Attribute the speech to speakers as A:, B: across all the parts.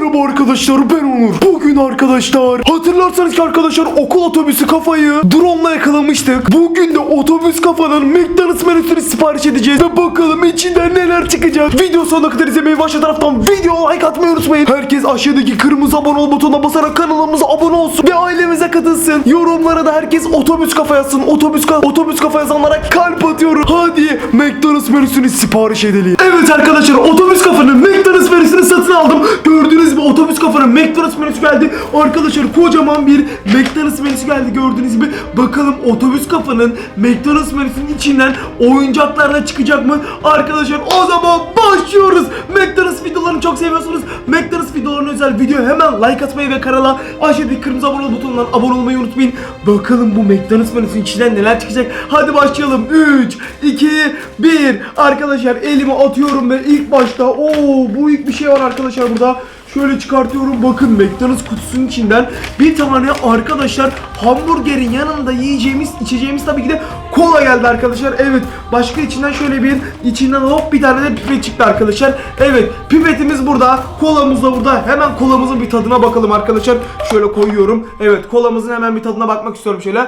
A: Merhaba arkadaşlar ben Onur. Bugün arkadaşlar hatırlarsanız ki arkadaşlar okul otobüsü kafayı drone'la yakalamıştık. Bugün de otobüs kafanın McDonald's menüsünü sipariş edeceğiz. Ve bakalım içinden neler çıkacak. Video sonuna kadar izlemeyi ve aşağı taraftan video like atmayı unutmayın. Herkes aşağıdaki kırmızı abone ol butonuna basarak kanalımıza abone olsun. Ve ailemize katılsın. Yorumlara da herkes otobüs kafa yazsın. Otobüs, ka- otobüs kafa yazanlara kalp atıyorum. Hadi McDonald's menüsünü sipariş edelim. Evet arkadaşlar otobüs kafanın McDonald's menüsünü satın aldım. Gördüğünüz gibi otobüs kafanın McDonald's menüsü geldi. Arkadaşlar kocaman bir McDonald's menüsü geldi gördüğünüz gibi. Bakalım otobüs kafanın McDonald's menüsünün içinden oyuncaklar da çıkacak mı? Arkadaşlar o zaman başlıyoruz. McDonald's videolarını çok seviyorsunuz. McDonald's videolarına özel video hemen like atmayı ve kanala aşağıdaki kırmızı abone ol butonundan abone olmayı unutmayın. Bakalım bu McDonald's menüsünün içinden neler çıkacak. Hadi başlayalım. 3, 2, 1. Arkadaşlar elimi atıyorum ve ilk başta ooo bu ilk bir şey var arkadaşlar burada. Şöyle çıkartıyorum bakın McDonald's kutusunun içinden bir tane arkadaşlar hamburgerin yanında yiyeceğimiz içeceğimiz tabii ki de kola geldi arkadaşlar. Evet başka içinden şöyle bir içinden hop bir tane de pipet çıktı arkadaşlar. Evet pipetimiz burada kolamız da burada hemen kolamızın bir tadına bakalım arkadaşlar. Şöyle koyuyorum. Evet kolamızın hemen bir tadına bakmak istiyorum şöyle.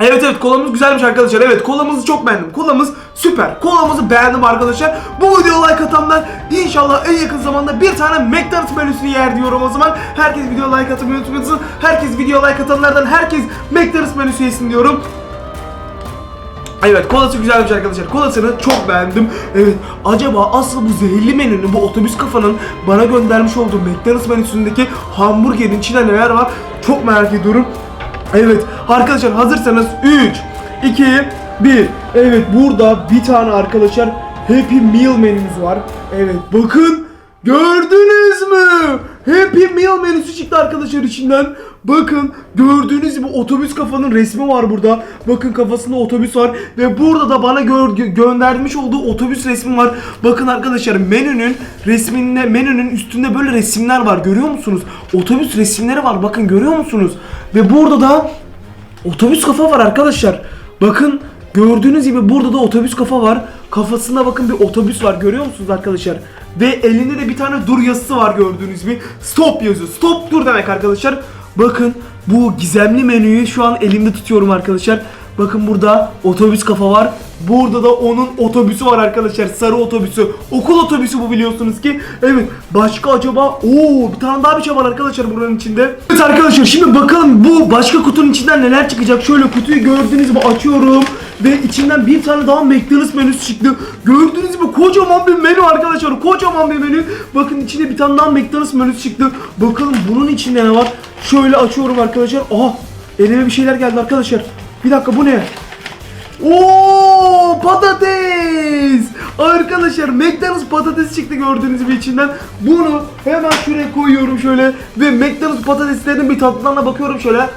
A: Evet evet kolamız güzelmiş arkadaşlar. Evet kolamızı çok beğendim. Kolamız süper. Kolamızı beğendim arkadaşlar. Bu videoya like atanlar inşallah en yakın zamanda bir tane McDonald's menüsünü yer diyorum o zaman. Herkes video like atmayı unutmasın. Herkes video like atanlardan herkes McDonald's menüsü yesin diyorum. Evet kolası güzelmiş arkadaşlar. Kolasını çok beğendim. Evet acaba asıl bu zehirli menünün bu otobüs kafanın bana göndermiş olduğu McDonald's menüsündeki hamburgerin içinde neler var çok merak ediyorum. Evet arkadaşlar hazırsanız 3 2 1 Evet burada bir tane arkadaşlar Happy Meal menümüz var. Evet bakın gördünüz mü? Happy Meal menüsü çıktı arkadaşlar içinden. Bakın gördüğünüz gibi otobüs kafanın resmi var burada. Bakın kafasında otobüs var ve burada da bana gö- göndermiş olduğu otobüs resmi var. Bakın arkadaşlar menünün resminde menünün üstünde böyle resimler var. Görüyor musunuz? Otobüs resimleri var. Bakın görüyor musunuz? Ve burada da otobüs kafa var arkadaşlar. Bakın gördüğünüz gibi burada da otobüs kafa var. Kafasında bakın bir otobüs var. Görüyor musunuz arkadaşlar? Ve elinde de bir tane dur yazısı var gördüğünüz gibi. Stop yazıyor. Stop dur demek arkadaşlar. Bakın bu gizemli menüyü şu an elimde tutuyorum arkadaşlar. Bakın burada otobüs kafa var. Burada da onun otobüsü var arkadaşlar. Sarı otobüsü. Okul otobüsü bu biliyorsunuz ki. Evet. Başka acaba? Oo, bir tane daha bir şey var arkadaşlar buranın içinde. Evet arkadaşlar şimdi bakalım bu başka kutunun içinden neler çıkacak. Şöyle kutuyu gördüğünüz gibi açıyorum. Ve içinden bir tane daha McDonald's menüsü çıktı. Gördüğünüz gibi kocaman bir menü arkadaşlar. Kocaman bir menü. Bakın içinde bir tane daha McDonald's menüsü çıktı. Bakalım bunun içinde ne var? Şöyle açıyorum arkadaşlar. Aha elime bir şeyler geldi arkadaşlar. Bir dakika bu ne? Oo patates! Arkadaşlar McDonald's patates çıktı gördüğünüz gibi içinden. Bunu hemen şuraya koyuyorum şöyle ve McDonald's patateslerinin bir tadına bakıyorum şöyle.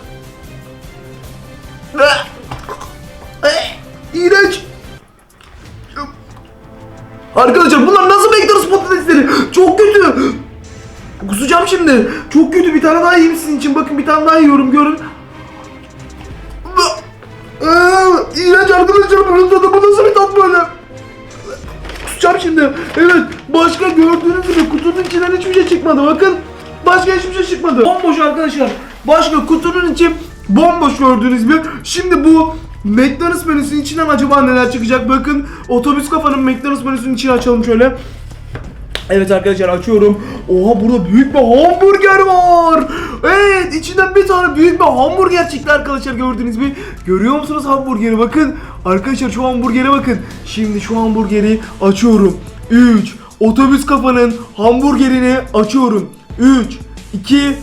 A: Şimdi. Çok kötü. Bir tane daha yiyeyim sizin için. Bakın bir tane daha yiyorum. Görün. Aa, İğrenç arkadaşlar bunun tadı. Bu nasıl bir tat böyle? Kusacağım şimdi. Evet. Başka gördüğünüz gibi kutunun içinden hiçbir şey çıkmadı. Bakın. Başka hiçbir şey çıkmadı. Bomboş arkadaşlar. Başka kutunun içi bomboş gördüğünüz gibi. Şimdi bu McDonald's menüsünün içinden acaba neler çıkacak? Bakın otobüs kafanın McDonald's menüsünün içini açalım şöyle. Evet arkadaşlar açıyorum. Oha burada büyük bir hamburger var. Evet içinden bir tane büyük bir hamburger çıktı arkadaşlar gördüğünüz gibi. Görüyor musunuz hamburgeri bakın. Arkadaşlar şu hamburgere bakın. Şimdi şu hamburgeri açıyorum. 3 Otobüs kafanın hamburgerini açıyorum. 3 2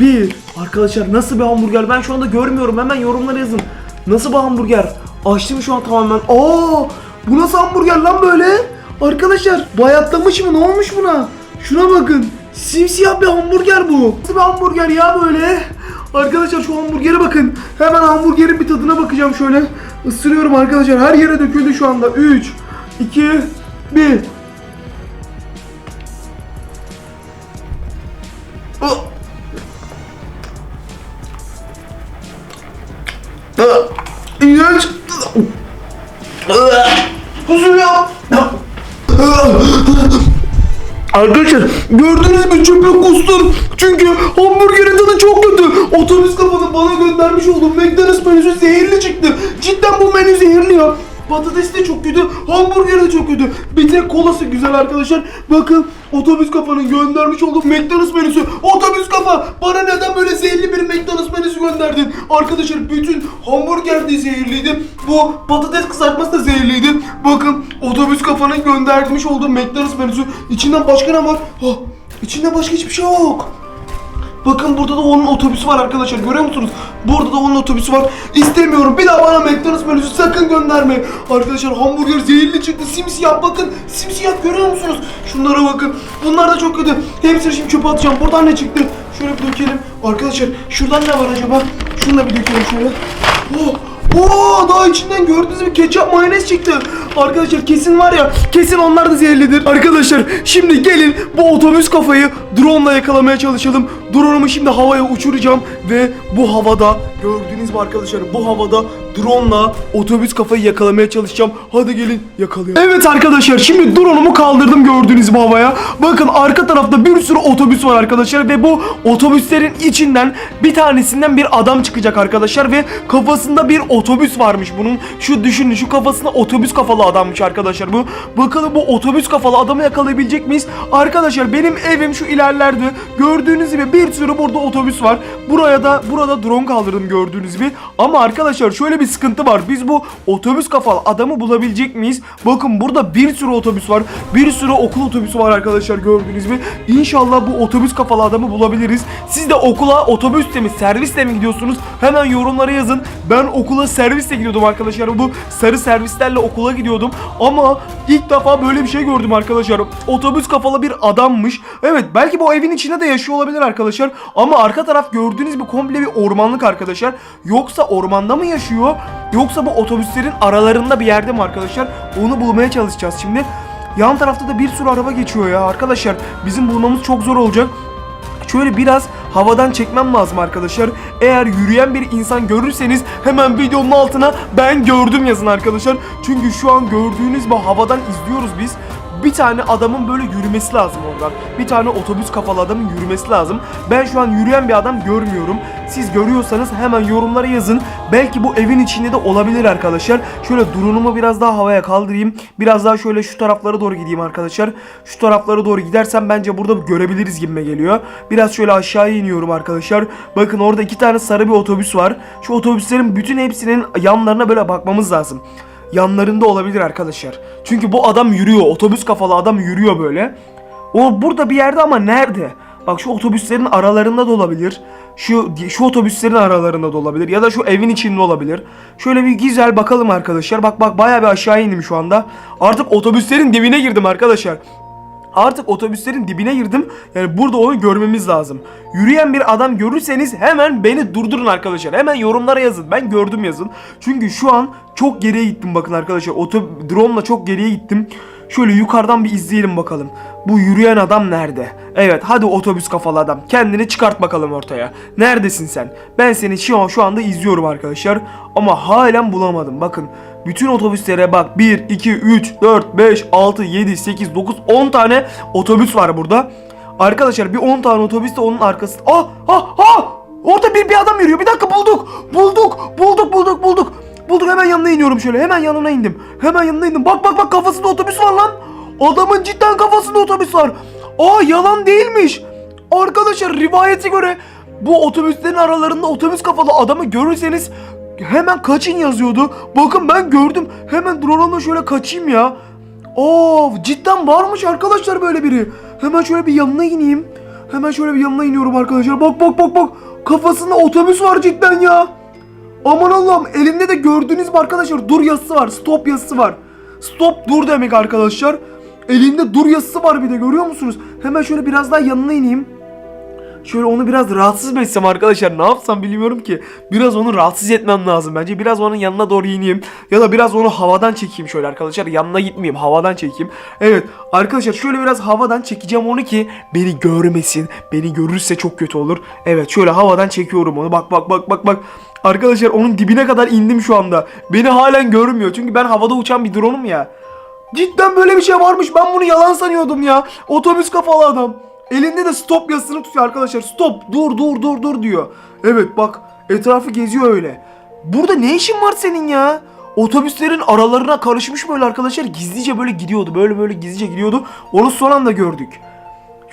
A: 1 Arkadaşlar nasıl bir hamburger ben şu anda görmüyorum. Hemen yorumlara yazın. Nasıl bir hamburger? Açtım şu an tamamen. Aa! Bu nasıl hamburger lan böyle? Arkadaşlar bayatlamış mı? Ne olmuş buna? Şuna bakın. Simsiyah bir hamburger bu. Nasıl bir hamburger ya böyle? Arkadaşlar şu hamburgere bakın. Hemen hamburgerin bir tadına bakacağım şöyle. Isırıyorum arkadaşlar. Her yere döküldü şu anda. 3 2 1 Otobüs kafanın bana göndermiş olduğu McDonald's menüsü zehirli çıktı. Cidden bu menü zehirli ya. Patates de çok kötü, hamburger de çok kötü. Bir tek kolası güzel arkadaşlar. Bakın otobüs kafanın göndermiş olduğu McDonald's menüsü. Otobüs kafa bana neden böyle zehirli bir McDonald's menüsü gönderdin? Arkadaşlar bütün hamburger de zehirliydi. Bu patates kızartması da zehirliydi. Bakın otobüs kafanın göndermiş olduğu McDonald's menüsü. İçinden başka ne var? Oh, içinde başka hiçbir şey yok. Bakın burada da onun otobüsü var arkadaşlar görüyor musunuz? Burada da onun otobüsü var. İstemiyorum bir daha bana McDonald's menüsü sakın gönderme. Arkadaşlar hamburger zehirli çıktı simsiyah bakın simsiyah görüyor musunuz? Şunlara bakın bunlar da çok kötü. Hepsini şimdi çöpe atacağım. Buradan ne çıktı? Şöyle bir dökelim. Arkadaşlar şuradan ne var acaba? Şunu da bir dökelim şöyle. Oh, Oo daha içinden gördüğünüz gibi ketçap mayonez çıktı. Arkadaşlar kesin var ya kesin onlar da zehirlidir. Arkadaşlar şimdi gelin bu otobüs kafayı drone ile yakalamaya çalışalım. Drone'umu şimdi havaya uçuracağım ve bu havada gördüğünüz gibi arkadaşlar bu havada drone ile otobüs kafayı yakalamaya çalışacağım. Hadi gelin yakalayalım. Evet arkadaşlar şimdi drone'umu kaldırdım gördüğünüz gibi havaya. Bakın arka tarafta bir sürü otobüs var arkadaşlar ve bu otobüslerin içinden bir tanesinden bir adam çıkacak arkadaşlar ve kafasında bir otobüs varmış bunun. Şu düşünün şu kafasında otobüs kafalı adammış arkadaşlar bu. Bakalım bu otobüs kafalı adamı yakalayabilecek miyiz? Arkadaşlar benim evim şu ilerlerde. Gördüğünüz gibi bir sürü burada otobüs var. Buraya da burada drone kaldırdım gördüğünüz gibi. Ama arkadaşlar şöyle bir sıkıntı var. Biz bu otobüs kafalı adamı bulabilecek miyiz? Bakın burada bir sürü otobüs var. Bir sürü okul otobüsü var arkadaşlar gördüğünüz gibi. İnşallah bu otobüs kafalı adamı bulabiliriz. Siz de okula otobüsle mi servisle mi gidiyorsunuz? Hemen yorumlara yazın. Ben okula servisle gidiyordum arkadaşlar. Bu sarı servislerle okula gidiyordum. Ama ilk defa böyle bir şey gördüm arkadaşlar. Otobüs kafalı bir adammış. Evet belki bu evin içinde de yaşıyor olabilir arkadaşlar. Ama arka taraf gördüğünüz gibi komple bir ormanlık arkadaşlar. Yoksa ormanda mı yaşıyor? Yoksa bu otobüslerin aralarında bir yerde mi arkadaşlar? Onu bulmaya çalışacağız şimdi. Yan tarafta da bir sürü araba geçiyor ya arkadaşlar. Bizim bulmamız çok zor olacak. Şöyle biraz havadan çekmem lazım arkadaşlar. Eğer yürüyen bir insan görürseniz hemen videonun altına ben gördüm yazın arkadaşlar. Çünkü şu an gördüğünüz gibi havadan izliyoruz biz. Bir tane adamın böyle yürümesi lazım oradan. Bir tane otobüs kafalı adamın yürümesi lazım. Ben şu an yürüyen bir adam görmüyorum. Siz görüyorsanız hemen yorumlara yazın. Belki bu evin içinde de olabilir arkadaşlar. Şöyle drone'umu biraz daha havaya kaldırayım. Biraz daha şöyle şu taraflara doğru gideyim arkadaşlar. Şu taraflara doğru gidersem bence burada görebiliriz gibime geliyor. Biraz şöyle aşağıya iniyorum arkadaşlar. Bakın orada iki tane sarı bir otobüs var. Şu otobüslerin bütün hepsinin yanlarına böyle bakmamız lazım yanlarında olabilir arkadaşlar. Çünkü bu adam yürüyor. Otobüs kafalı adam yürüyor böyle. O burada bir yerde ama nerede? Bak şu otobüslerin aralarında da olabilir. Şu şu otobüslerin aralarında da olabilir ya da şu evin içinde olabilir. Şöyle bir güzel bakalım arkadaşlar. Bak bak bayağı bir aşağı indim şu anda. Artık otobüslerin dibine girdim arkadaşlar. Artık otobüslerin dibine girdim. Yani burada onu görmemiz lazım. Yürüyen bir adam görürseniz hemen beni durdurun arkadaşlar. Hemen yorumlara yazın. Ben gördüm yazın. Çünkü şu an çok geriye gittim bakın arkadaşlar. Oto drone ile çok geriye gittim. Şöyle yukarıdan bir izleyelim bakalım. Bu yürüyen adam nerede? Evet hadi otobüs kafalı adam. Kendini çıkart bakalım ortaya. Neredesin sen? Ben seni şu an şu anda izliyorum arkadaşlar. Ama halen bulamadım. Bakın bütün otobüslere bak 1, 2, 3, 4, 5, 6, 7, 8, 9, 10 tane otobüs var burada. Arkadaşlar bir 10 tane otobüs de onun arkasında. Ah ah ah! Orada bir, bir adam yürüyor. Bir dakika bulduk. Bulduk. Bulduk bulduk bulduk. Bulduk hemen yanına iniyorum şöyle. Hemen yanına indim. Hemen yanına indim. Bak bak bak kafasında otobüs var lan. Adamın cidden kafasında otobüs var. Aa yalan değilmiş. Arkadaşlar rivayete göre bu otobüslerin aralarında otobüs kafalı adamı görürseniz hemen kaçın yazıyordu. Bakın ben gördüm. Hemen drone'umla şöyle kaçayım ya. Oo cidden varmış arkadaşlar böyle biri. Hemen şöyle bir yanına ineyim. Hemen şöyle bir yanına iniyorum arkadaşlar. Bak bak bak bak. Kafasında otobüs var cidden ya. Aman Allah'ım elinde de gördüğünüz gibi arkadaşlar dur yazısı var. Stop yazısı var. Stop dur demek arkadaşlar. Elinde dur yazısı var bir de görüyor musunuz? Hemen şöyle biraz daha yanına ineyim. Şöyle onu biraz rahatsız mı etsem arkadaşlar ne yapsam bilmiyorum ki. Biraz onu rahatsız etmem lazım bence. Biraz onun yanına doğru ineyim. Ya da biraz onu havadan çekeyim şöyle arkadaşlar. Yanına gitmeyeyim havadan çekeyim. Evet arkadaşlar şöyle biraz havadan çekeceğim onu ki beni görmesin. Beni görürse çok kötü olur. Evet şöyle havadan çekiyorum onu. Bak bak bak bak bak. Arkadaşlar onun dibine kadar indim şu anda. Beni halen görmüyor. Çünkü ben havada uçan bir drone'um ya. Cidden böyle bir şey varmış. Ben bunu yalan sanıyordum ya. Otobüs kafalı adam. Elinde de stop yazısını tutuyor arkadaşlar. Stop dur dur dur dur diyor. Evet bak etrafı geziyor öyle. Burada ne işin var senin ya? Otobüslerin aralarına karışmış böyle arkadaşlar. Gizlice böyle gidiyordu. Böyle böyle gizlice gidiyordu. Onu son anda gördük.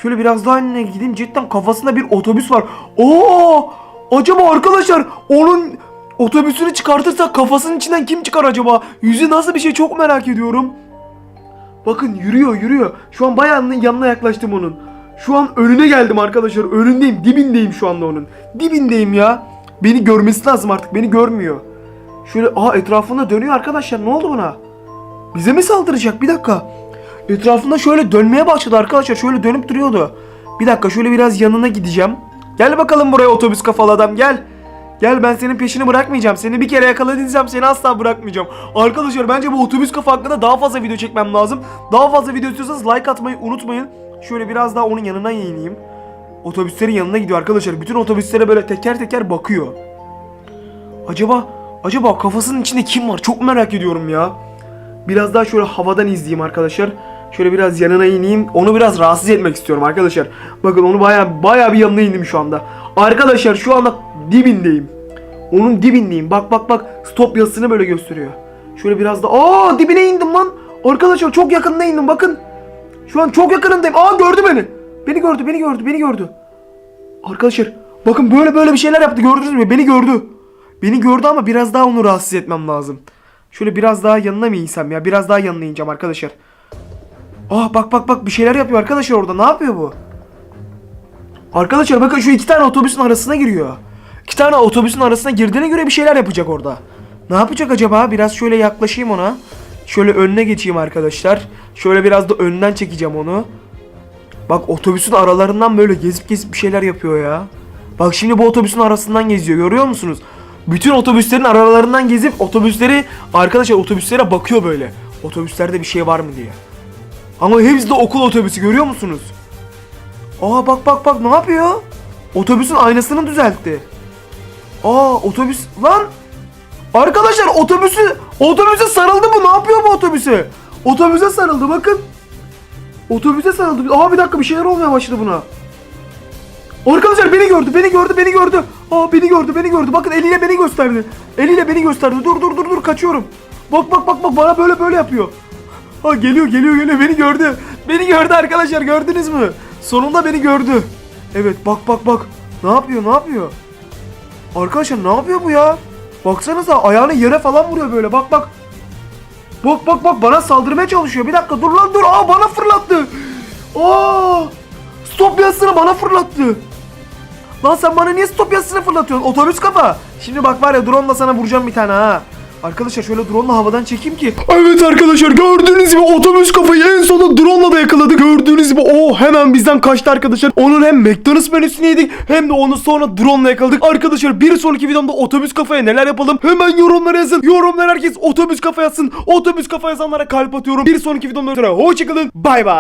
A: Şöyle biraz daha önüne gideyim. Cidden kafasında bir otobüs var. Oo! Acaba arkadaşlar onun otobüsünü çıkartırsak kafasının içinden kim çıkar acaba? Yüzü nasıl bir şey çok merak ediyorum. Bakın yürüyor yürüyor. Şu an bayağı yanına yaklaştım onun. Şu an önüne geldim arkadaşlar. Önündeyim. Dibindeyim şu anda onun. Dibindeyim ya. Beni görmesi lazım artık. Beni görmüyor. Şöyle aha etrafında dönüyor arkadaşlar. Ne oldu buna? Bize mi saldıracak? Bir dakika. Etrafında şöyle dönmeye başladı arkadaşlar. Şöyle dönüp duruyordu. Bir dakika şöyle biraz yanına gideceğim. Gel bakalım buraya otobüs kafalı adam gel. Gel ben senin peşini bırakmayacağım. Seni bir kere yakaladıysam seni asla bırakmayacağım. Arkadaşlar bence bu otobüs kafa hakkında daha fazla video çekmem lazım. Daha fazla video istiyorsanız like atmayı unutmayın. Şöyle biraz daha onun yanına ineyim. Otobüslerin yanına gidiyor arkadaşlar. Bütün otobüslere böyle teker teker bakıyor. Acaba acaba kafasının içinde kim var? Çok merak ediyorum ya. Biraz daha şöyle havadan izleyeyim arkadaşlar. Şöyle biraz yanına ineyim. Onu biraz rahatsız etmek istiyorum arkadaşlar. Bakın onu baya baya bir yanına indim şu anda. Arkadaşlar şu anda dibindeyim. Onun dibindeyim. Bak bak bak. Stop yazısını böyle gösteriyor. Şöyle biraz da. Aa dibine indim lan. Arkadaşlar çok yakınına indim bakın. Şu an çok yakınındayım. Aa gördü beni. Beni gördü, beni gördü, beni gördü. Arkadaşlar bakın böyle böyle bir şeyler yaptı gördünüz mü? Beni gördü. Beni gördü ama biraz daha onu rahatsız etmem lazım. Şöyle biraz daha yanına mı insem ya? Biraz daha yanına ineceğim arkadaşlar. Ah bak bak bak bir şeyler yapıyor arkadaşlar orada. Ne yapıyor bu? Arkadaşlar bakın şu iki tane otobüsün arasına giriyor. İki tane otobüsün arasına girdiğine göre bir şeyler yapacak orada. Ne yapacak acaba? Biraz şöyle yaklaşayım ona. Şöyle önüne geçeyim arkadaşlar. Şöyle biraz da önden çekeceğim onu. Bak otobüsün aralarından böyle gezip gezip bir şeyler yapıyor ya. Bak şimdi bu otobüsün arasından geziyor görüyor musunuz? Bütün otobüslerin aralarından gezip otobüsleri arkadaşlar otobüslere bakıyor böyle. Otobüslerde bir şey var mı diye. Ama hepsi de okul otobüsü görüyor musunuz? Aa bak bak bak ne yapıyor? Otobüsün aynasını düzeltti. Aa otobüs lan Arkadaşlar otobüsü otobüse sarıldı bu. Ne yapıyor bu otobüse? Otobüse sarıldı bakın. Otobüse sarıldı. Aa bir dakika bir şeyler olmaya başladı buna. Arkadaşlar beni gördü, beni gördü, beni gördü. Aa beni gördü, beni gördü. Bakın eliyle beni gösterdi. Eliyle beni gösterdi. Dur dur dur dur kaçıyorum. Bak bak bak bak bana böyle böyle yapıyor. Ha geliyor geliyor geliyor beni gördü. Beni gördü arkadaşlar gördünüz mü? Sonunda beni gördü. Evet bak bak bak. Ne yapıyor ne yapıyor? Arkadaşlar ne yapıyor bu ya? Baksanıza ayağını yere falan vuruyor böyle bak bak. Bak bak bak bana saldırmaya çalışıyor. Bir dakika dur lan dur. Aa bana fırlattı. Aa! Stop yazısını bana fırlattı. Lan sen bana niye stop yazısını fırlatıyorsun? Otobüs kafa. Şimdi bak var ya drone'la sana vuracağım bir tane ha. Arkadaşlar şöyle drone'la havadan çekeyim ki. Evet arkadaşlar gördüğünüz gibi otobüs kafayı en sonunda drone'la da yakaladık. Gördüğünüz gibi o hemen bizden kaçtı arkadaşlar. Onun hem McDonald's menüsünü yedik hem de onu sonra drone'la yakaladık. Arkadaşlar bir sonraki videomda otobüs kafaya neler yapalım? Hemen yorumlara yazın. Yorumlar herkes otobüs kafa yazsın. Otobüs kafa yazanlara kalp atıyorum. Bir sonraki videomda hoşçakalın. Bay bay.